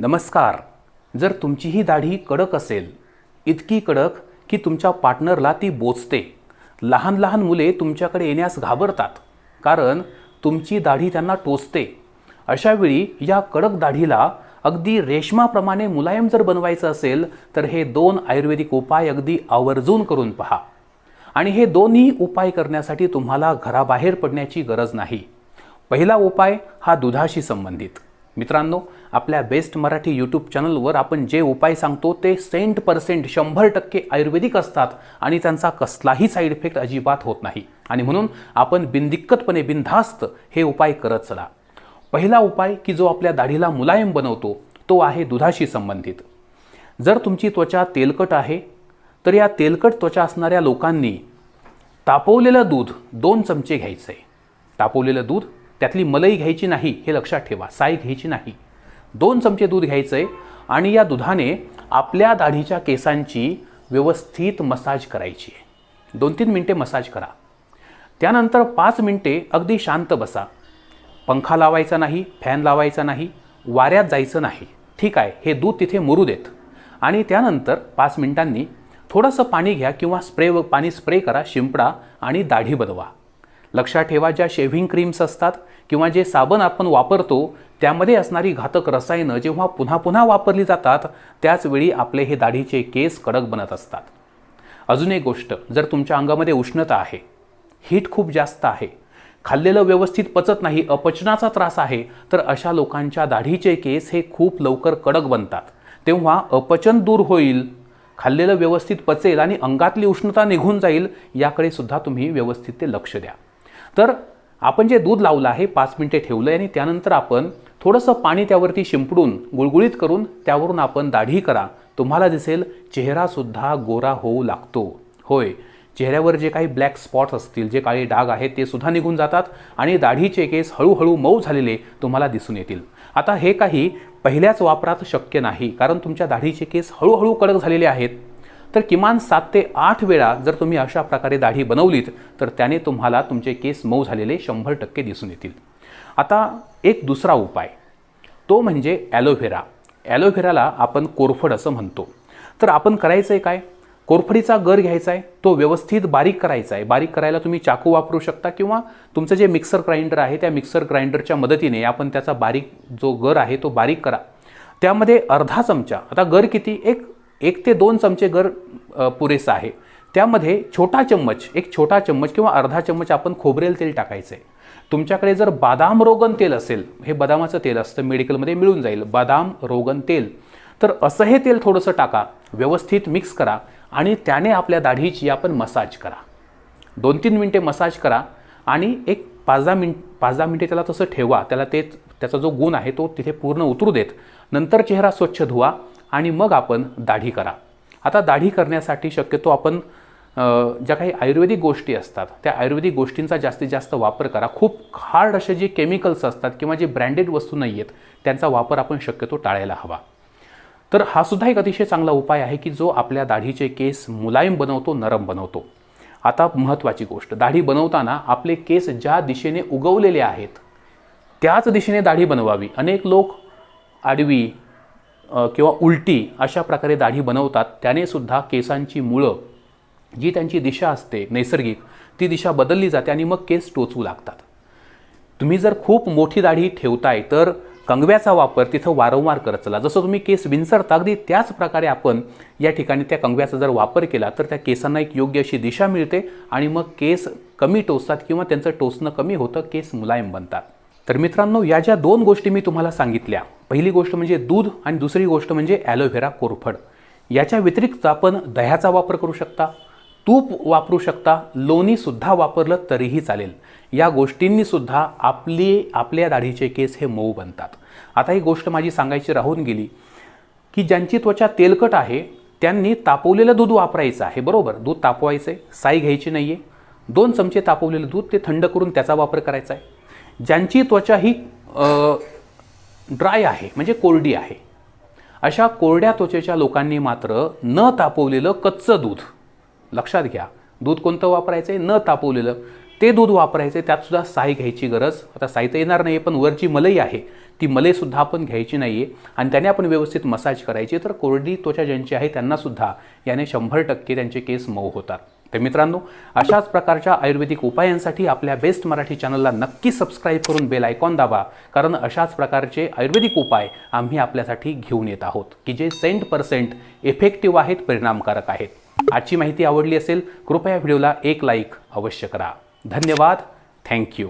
नमस्कार. जर तुमची ही दाढी कडक असेल इतकी कडक की तुमच्या पार्टनरला ती बोचते. लहान लहान मुले तुमच्याकडे येण्यास घाबरतात कारण तुमची दाढी त्यांना टोचते. अशावेळी या कडक दाढीला अगदी रेशमाप्रमाणे मुलायम जर बनवायचं असेल तर हे दोन आयुर्वेदिक उपाय अगदी आवर्जून करून पहा. आणि हे दोन्ही उपाय करण्यासाठी तुम्हाला घराबाहेर पडण्याची गरज नाही. पहिला उपाय हा दुधाशी संबंधित. मित्रांनो आपल्या बेस्ट मराठी यूट्यूब चॅनलवर आपण जे उपाय सांगतो ते सेंट पर्सेंट शंभर टक्के आयुर्वेदिक असतात आणि त्यांचा कसलाही साईड इफेक्ट अजिबात होत नाही. आणि म्हणून आपण बिनदिक्कतपणे बिनधास्त हे उपाय करत चला. पहिला उपाय की जो आपल्या दाढीला मुलायम बनवतो तो आहे दुधाशी संबंधित. जर तुमची त्वचा तेलकट आहे तर या तेलकट त्वचा असणाऱ्या लोकांनी तापवलेलं दूध दोन चमचे घ्यायचं. आहे तापवलेलं दूध त्यातली मलई घ्यायची नाही हे लक्षात ठेवा साय घ्यायची नाही. दोन चमचे दूध घ्यायचं आहे आणि या दुधाने आपल्या दाढीच्या केसांची व्यवस्थित मसाज करायची आहे. दोन तीन मिनटे मसाज करा. त्यानंतर पाच मिनटे अगदी शांत बसा. पंखा लावायचा नाही फॅन लावायचा नाही वाऱ्यात जायचं नाही. ठीक आहे हे दूध तिथे मुरू देत. आणि त्यानंतर पाच मिनिटांनी थोडंसं पाणी घ्या किंवा स्प्रे व पाणी स्प्रे करा शिंपडा आणि दाढी बनवा. लक्षात ठेवा ज्या शेव्हिंग क्रीम्स असतात किंवा जे साबण आपण वापरतो त्यामध्ये असणारी घातक रसायनं जेव्हा पुन्हा पुन्हा वापरली जातात त्याचवेळी आपले हे दाढीचे केस कडक बनत असतात. अजून एक गोष्ट जर तुमच्या अंगामध्ये उष्णता आहे हीट खूप जास्त आहे खाल्लेलं व्यवस्थित पचत नाही अपचनाचा त्रास आहे तर अशा लोकांच्या दाढीचे केस हे खूप लवकर कडक बनतात. तेव्हा अपचन दूर होईल खाल्लेलं व्यवस्थित पचेल आणि अंगातली उष्णता निघून जाईल याकडे सुद्धा तुम्ही व्यवस्थित ते लक्ष द्या. तर आपण जे दूध लावलं आहे पाच मिनटे ठेवलं आहे आणि त्यानंतर आपण थोडंसं पाणी त्यावरती शिंपडून गुळगुळीत करून त्यावरून आपण दाढी करा. तुम्हाला दिसेल चेहरासुद्धा गोरा होऊ लागतो. होय चेहऱ्यावर जे काही ब्लॅक स्पॉट्स असतील जे काळे डाग आहेत ते सुद्धा निघून जातात आणि दाढीचे केस हळूहळू मऊ झालेले तुम्हाला दिसून येतील. आता हे काही पहिल्याच वापरात शक्य नाही कारण तुमच्या दाढीचे केस हळूहळू कडक झालेले आहेत. तर किमान सात ते आठ वेळा जर तुम्ही अशा प्रकारे दाढी बनवलीत तर त्याने तुम्हाला तुमचे केस मऊ झालेले शंभर टक्के दिसून येतील. आता एक दुसरा उपाय. तो म्हणजे ॲलोव्हेरा ॲलोव्हेराला आपण कोरफड असं म्हणतो. तर आपण करायचं आहे काय? कोरफडीचा गर घ्यायचा आहे तो व्यवस्थित बारीक करायचा आहे बारीक करायला तुम्ही चाकू वापरू शकता किंवा तुमचं जे मिक्सर ग्राइंडर आहे त्या मिक्सर ग्राइंडरच्या मदतीने आपण त्याचा बारीक जो गर आहे तो बारीक करा. त्यामध्ये अर्धा चमचा आता गर किती? एक एक ते दोन चमचे गर पुरेसा आहे. त्यामध्ये छोटा चम्मच एक छोटा चम्मच किंवा अर्धा चम्मच आपण खोबरेल तेल टाकायचं आहे. तुमच्याकडे जर बादाम रोगन तेल असेल हे बदामाचं तेल असतं मेडिकलमध्ये मिळून जाईल बदाम रोगन तेल. तर असं हे तेल थोडंसं टाका व्यवस्थित मिक्स करा आणि त्याने आपल्या दाढीची आपण मसाज करा. दोन तीन मिनटे मसाज करा आणि एक पाच दहा मिन पाच दहा मिनटे त्याला तसं ठेवा त्याला ते त्याचा जो गुण आहे तो तिथे पूर्ण उतरू देत. नंतर चेहरा स्वच्छ धुवा आणि मग आपण दाढी करा. आता दाढी करण्यासाठी शक्यतो आपण ज्या काही आयुर्वेदिक गोष्टी असतात त्या आयुर्वेदिक गोष्टींचा जास्तीत जास्त वापर करा. खूप हार्ड असे जे केमिकल्स असतात किंवा जे ब्रँडेड वस्तू नाही आहेत त्यांचा वापर आपण शक्यतो टाळायला हवा. तर हा सुद्धा एक अतिशय चांगला उपाय आहे की जो आपल्या दाढीचे केस मुलायम बनवतो नरम बनवतो. आता महत्त्वाची गोष्ट दाढी बनवताना आपले केस ज्या दिशेने उगवलेले आहेत त्याच दिशेने दाढी बनवावी. अनेक लोक आडवी किंवा उलटी अशा प्रकारे दाढी बनवतात त्याने सुद्धा केसांची मुळं जी त्यांची दिशा असते नैसर्गिक ती दिशा बदलली जाते आणि मग केस टोचू लागतात. तुम्ही जर खूप मोठी दाढी ठेवताय तर कंगव्याचा वापर तिथं वारंवार करत चला. जसं तुम्ही केस विंचरता अगदी त्याच प्रकारे आपण या ठिकाणी त्या कंगव्याचा जर वापर केला तर त्या केसांना एक योग्य अशी दिशा मिळते आणि मग केस कमी टोचतात किंवा त्यांचं टोचणं कमी होतं केस मुलायम बनतात. तर मित्रांनो या ज्या दोन गोष्टी मी तुम्हाला सांगितल्या पहिली गोष्ट म्हणजे दूध आणि दुसरी गोष्ट म्हणजे ॲलोव्हेरा कोरफड. याच्या व्यतिरिक्त आपण दह्याचा वापर करू शकता तूप वापरू शकता लोणीसुद्धा वापरलं तरीही चालेल. या गोष्टींनीसुद्धा आपली आपल्या दाढीचे केस हे मऊ बनतात. आता ही गोष्ट माझी सांगायची राहून गेली की ज्यांची त्वचा तेलकट आहे त्यांनी तापवलेलं दूध वापरायचं आहे बरोबर? दूध तापवायचं आहे साई घ्यायची नाही आहे दोन चमचे तापवलेलं दूध ते थंड करून त्याचा वापर करायचा आहे. ज्यांची त्वचा ही ड्राय आहे म्हणजे कोरडी आहे. अशा कोरड्या त्वचेच्या लोकांनी मात्र न तापवलेलं कच्चं दूध. लक्षात घ्या दूध कोणतं वापरायचं आहे न तापवलेलं. ते दूध वापरायचे त्यातसुद्धा साय घ्यायची गरज. आता साय तर येणार नाही पण वरची मलई आहे. ती मलईसुद्धा आपण घ्यायची नाही आहे आणि त्याने आपण व्यवस्थित मसाज करायची. तर कोरडी त्वचा ज्यांची आहे त्यांनासुद्धा याने शंभर टक्के त्यांचे केस मऊ होतात. तर मित्रांनो अशाच प्रकारच्या आयुर्वेदिक उपायांसाठी आपल्या बेस्ट मराठी चॅनलला नक्की सबस्क्राईब करून बेल आयकॉन दाबा कारण अशाच प्रकारचे आयुर्वेदिक उपाय आम्ही आपल्यासाठी घेऊन येत आहोत की जे सेंट पर्सेंट इफेक्टिव्ह आहेत परिणामकारक आहेत. आजची माहिती आवडली असेल कृपया व्हिडिओला एक लाईक अवश्य करा. धन्यवाद. थँक्यू.